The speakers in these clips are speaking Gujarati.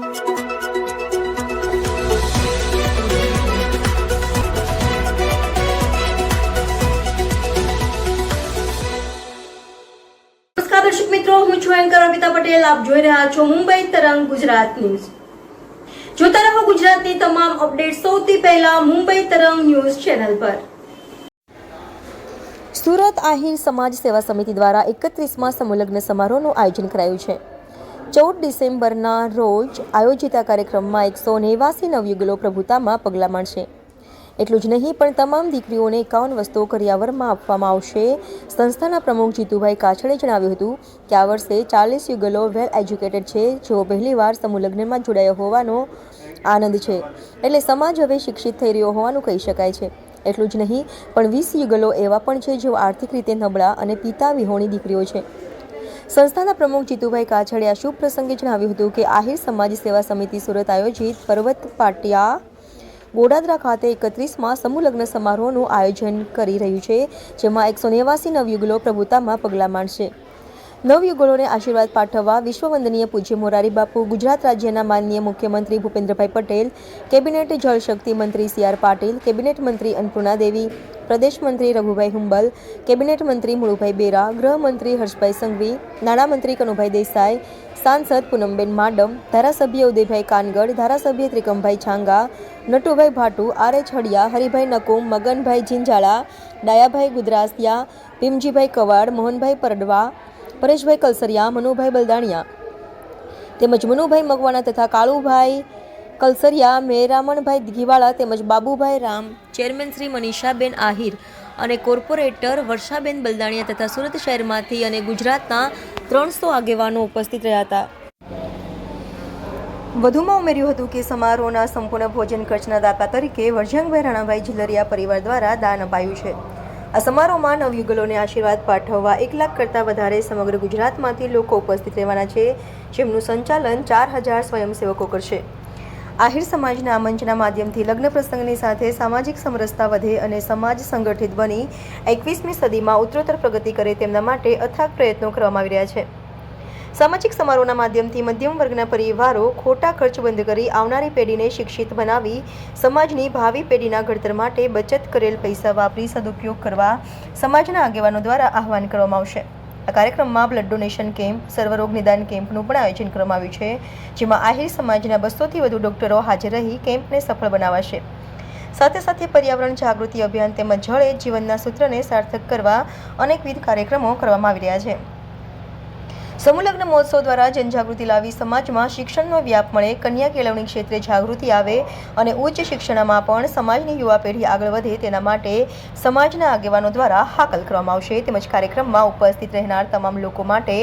નમસ્કાર દર્શક મિત્રો, હું છું એન્કર અમિતા પટેલ. આપ જોઈ રહ્યા છો મુંબઈ તરંગ ગુજરાત ન્યૂઝ. જોતા રહો ગુજરાતની તમામ અપડેટ સૌથી પહેલા મુંબઈ તરંગ ન્યૂઝ ચેનલ પર. સુરત આહિર સમાજ સેવા સમિતિ દ્વારા એકત્રીસમાં સમુલગ્ન સમારોહનું આયોજન કરાયું છે. ચૌદ ડિસેમ્બરના રોજ આયોજિત આ કાર્યક્રમમાં એકસો નેવાસી નવયુગલો પ્રભુતામાં પગલાં માંડશે એટલું જ નહીં, પણ તમામ દીકરીઓને એકાવન વસ્તુઓ કરિયાવરમાં આપવામાં આવશે. સંસ્થાના પ્રમુખ જીતુભાઈ કાછડે જણાવ્યું હતું કે આ વર્ષે ચાલીસ યુગલો વેલ એજ્યુકેટેડ છે, જેઓ પહેલીવાર સમૂહ લગ્નમાં જોડાયા હોવાનો આનંદ છે. એટલે સમાજ હવે શિક્ષિત થઈ રહ્યો હોવાનું કહી શકાય છે. એટલું જ નહીં, પણ વીસ યુગલો એવા પણ છે જેઓ આર્થિક રીતે નબળા અને પિતા વિહોણી દીકરીઓ છે. સંસ્થાના પ્રમુખ જીતુભાઈ કાછડિયા શુભ પ્રસંગે જણાવ્યું હતું કે આહિર સમાજ સેવા સમિતિ સુરત આયોજિત પર્વત પાટિયા ગોડાદરા ખાતે એકત્રીસમાં સમૂહ લગ્ન સમારોહનું આયોજન કરી રહ્યું છે, જેમાં એકસો નેવાસી નવયુગલો પ્રભુતામાં પગલાં માંડશે નવયુગલોને આશીર્વાદ પાઠવવા વિશ્વવંદનીય પૂજ્ય મોરારી બાપુ, ગુજરાત રાજ્યના માનનીય મુખ્યમંત્રી ભૂપેન્દ્રભાઈ પટેલ, કેબિનેટ જળશક્તિ મંત્રી સી આર પાટીલ, કેબિનેટ મંત્રી અન્નપૂર્ણા દેવી, પ્રદેશ મંત્રી રઘુભાઈ હુંબલ, કેબિનેટ મંત્રી મુળુભાઈ બેરા ગૃહમંત્રી હર્ષભાઈ સંઘવી, નાણામંત્રી કનુભાઈ દેસાઈ, સાંસદ પૂનમબેન માડમ, ધારાસભ્ય ઉદયભાઈ કાનગડ, ધારાસભ્ય ત્રિકમભાઈ છાંગા, નટુભાઈ ભાટુ, આર એચ હડિયા, હરિભાઈ નકુમ, મગનભાઈ જિંજાળા ડાયાભાઈ ગુદરાસિયા ભીમજીભાઈ કવાડ, મોહનભાઈ પરડવા પરેશભાઈ કલસરિયા, મનુભાઈ બલદાણિયા તેમજ મનુભાઈ મગવાણા તથા કાળુભાઈ કલસરિયા, મેરામણભાઈ ઘીવાળા તેમજ બાબુભાઈ રામ, ચેરમેન શ્રી મનીષાબેન આહિર અને કોર્પોરેટર વર્ષાબેન બલદાણિયા તથા સુરત શહેરમાંથી અને ગુજરાતના ત્રણસો આગેવાનો ઉપસ્થિત રહ્યા હતા. વધુમાં ઉમેર્યું હતું કે સમારોહના સંપૂર્ણ ભોજન ખર્ચના દાતા તરીકે વરજંગભાઈ રાણાભાઈ જિલરિયા પરિવાર દ્વારા દાન અપાયું છે. આ સમારોહમાં નવયુગલોને આશીર્વાદ પાઠવવા એક લાખ કરતાં વધારે સમગ્ર ગુજરાતમાંથી લોકો ઉપસ્થિત રહેવાના છે, જેમનું સંચાલન ચાર હજાર સ્વયંસેવકો કરશે. આહિર સમાજના આ મંચના માધ્યમથી લગ્ન પ્રસંગની સાથે સામાજિક સમરસતા વધે અને સમાજ સંગઠિત બની, એકવીસમી સદીમાં ઉત્તરોત્તર પ્રગતિ કરે તેમના માટે અથાગ પ્રયત્નો કરવામાં આવી રહ્યા છે. સામાજિક સમારોહના માધ્યમથી મધ્યમ વર્ગના પરિવારો ખોટા ખર્ચ બંધ કરી આવનારી પેઢીને શિક્ષિત બનાવી સમાજની ભાવિ પેઢીના ઘડતર માટે બચત કરેલ પૈસા વાપરી સદુપયોગ કરવા સમાજના આગેવાનો દ્વારા આહવાન કરવામાં આવશે. આ કાર્યક્રમમાં બ્લડ ડોનેશન કેમ્પ, સર્વરોગ નિદાન કેમ્પનું પણ આયોજન કરવામાં આવ્યું છે, જેમાં આહિર સમાજના બસોથી વધુ ડોક્ટરો હાજર રહી કેમ્પને સફળ બનાવાશે. સાથે સાથે પર્યાવરણ જાગૃતિ અભિયાન તેમજ જળ જીવનના સૂત્રને સાર્થક કરવા અનેકવિધ કાર્યક્રમો કરવામાં આવી રહ્યા છે. સમૂહ લગ્ન મહોત્સવ દ્વારા જનજાગૃતિ લાવી સમાજમાં શિક્ષણનો વ્યાપ મળે, કન્યા કેળવણી ક્ષેત્રે જાગૃતિ આવે અને ઉચ્ચ શિક્ષણમાં પણ સમાજની યુવા પેઢી આગળ વધે તેના માટે સમાજના આગેવાનો દ્વારા હાકલ કરવામાં આવશે. તેમજ કાર્યક્રમમાં ઉપસ્થિત રહેનાર તમામ લોકો માટે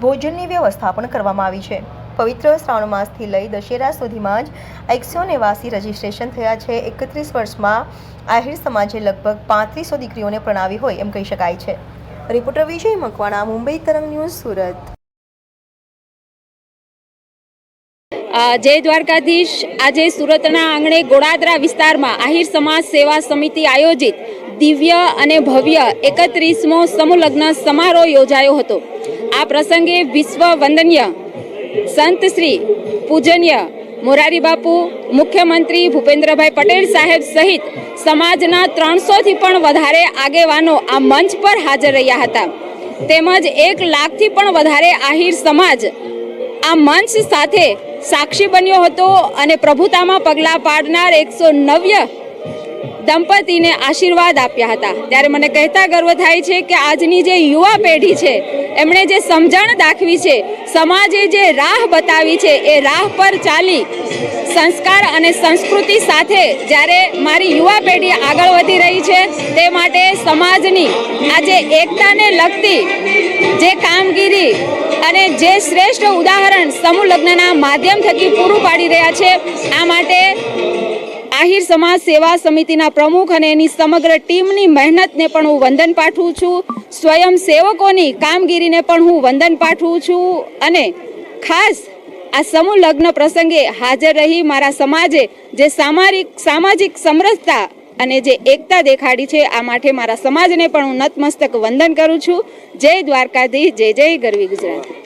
ભોજનની વ્યવસ્થા પણ કરવામાં આવી છે. પવિત્ર શ્રાવણ માસથી લઈ દશેરા સુધીમાં જ એકસો નેવાસી રજીસ્ટ્રેશન થયા છે. એકત્રીસ વર્ષમાં આહિર સમાજે લગભગ પાંત્રીસો દીકરીઓને પ્રણાવી હોય એમ કહી શકાય છે. રિપોર્ટર વિજય મકવાણા, મુંબઈ તરંગ ન્યૂઝ સુરત. જય દ્વારકાધીશ. આજે સુરતના આંગણે ગોળાદરા વિસ્તારમાં આહિર સમાજ સેવા સમિતિ આયોજિત દિવ્ય અને ભવ્ય એકત્રીસમો સમૂહલગ્ન સમારોહ યોજાયો હતો. આ પ્રસંગે વિશ્વ વંદનીય સંત શ્રી પૂજનીય મોરારી બાપુ, મુખ્યમંત્રી ભૂપેન્દ્રભાઈ પટેલ સાહેબ સહિત સમાજના ત્રણસોથી પણ વધારે આગેવાનો આ મંચ પર હાજર રહ્યા હતા. તેમજ એક લાખથી પણ વધારે આહિર સમાજ આ મંચ સાથે સાક્ષી બન્યો હતો અને પ્રભુતામાં પગલાં પાડનાર એકસો નવ્ય દંપતીને આશીર્વાદ આપ્યા હતા. ત્યારે મને કહેતા ગર્વ થાય છે કે આજની જે યુવા પેઢી છે, એમણે જે સમજણ દાખવી છે, સમાજે જે રાહ બતાવી છે, એ રાહ પર ચાલી સંસ્કાર અને સંસ્કૃતિ સાથે જ્યારે મારી યુવા પેઢી આગળ વધી રહી છે, તે માટે સમાજની આજે એકતાને લગતી જે કામગીરી અને જે શ્રેષ્ઠ ઉદાહરણ સમૂહ લગ્નના માધ્યમ થકી પૂરું પાડી રહ્યા છે, આ માટે આહિર સમાજ સેવા સમિતિના પ્રમુખ અને એની સમગ્ર ટીમની મહેનતને પણ હું વંદન પાઠવું છું સ્વયં સેવકોની કામગીરીને પણ હું વંદન પાઠવું છું અને ખાસ આ સમૂહ લગ્ન પ્રસંગે હાજર રહી મારા સમાજે જે સામાજિક સામાજિક સમરસતા અને જે એકતા દેખાડી છે, આ માટે મારા સમાજને પણ હું નતમસ્તક વંદન કરું છું. જય દ્વારકાધીશ, જય જય ગરવી ગુજરાત.